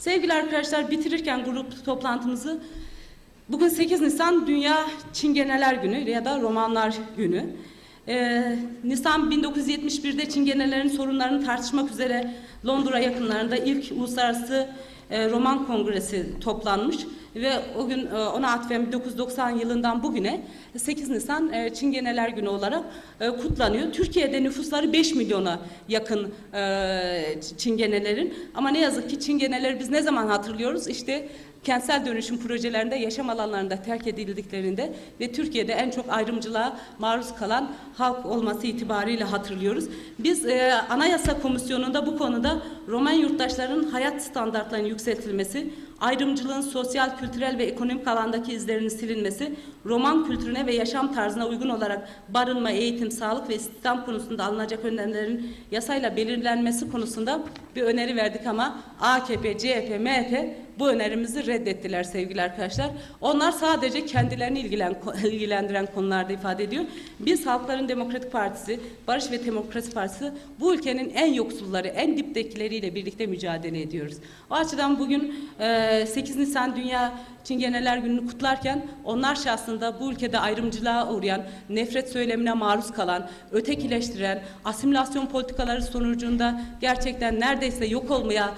Sevgili arkadaşlar bitirirken grup toplantımızı bugün 8 Nisan Dünya Çingeneler Günü ya da Romanlar Günü. Ee, Nisan 1971'de Çingenelerin sorunlarını tartışmak üzere Londra yakınlarında ilk uluslararası e, roman kongresi toplanmış ve o gün e, ona atfen 1990 yılından bugüne 8 Nisan e, Çingeneler Günü olarak kutlanıyor. Türkiye'de nüfusları 5 milyona yakın Çingenelerin ama ne yazık ki Çingeneleri biz ne zaman hatırlıyoruz? İşte kentsel dönüşüm projelerinde yaşam alanlarında terk edildiklerinde ve Türkiye'de en çok ayrımcılığa maruz kalan halk olması itibariyle hatırlıyoruz. Biz e, Anayasa Komisyonu'nda bu konuda Roman yurttaşların hayat standartlarının yükseltilmesi, ayrımcılığın sosyal, kültürel ve ekonomik alandaki izlerinin silinmesi, Roman kültürüne ve yaşam tarzına uygun olarak barınma, eğitim, sağlık ve istihdam konusunda alınacak önlemlerin yasayla belirlenmesi konusunda bir öneri verdik ama AKP, CHP, MHP bu önerimizi reddettiler sevgili arkadaşlar. Onlar sadece kendilerini ilgilen, ilgilendiren konularda ifade ediyor. Biz Halkların Demokratik Partisi, Barış ve Demokrasi Partisi bu ülkenin en yoksulları, en diptekileriyle birlikte mücadele ediyoruz. O açıdan bugün e, 8 Nisan Dünya Çingeneler Günü'nü kutlarken onlar şahsında bu ülkede ayrımcılığa uğrayan, nefret söylemine maruz kalan, ötekileştiren, asimilasyon politikaları sonucunda gerçekten neredeyse yok olmaya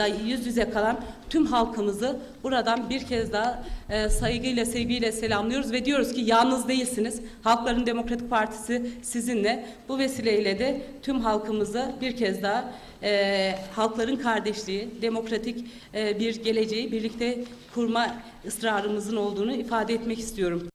e, yüz yüze kalan tüm halkımızı buradan bir kez daha e, saygıyla, sevgiyle selamlıyoruz ve diyoruz ki yalnız değilsiniz. Halkların Demokratik Partisi sizinle. Bu vesileyle de tüm halkımıza bir kez daha e, halkların kardeşliği, demokratik e, bir geleceği birlikte kurma ısrarımızın olduğunu ifade etmek istiyorum.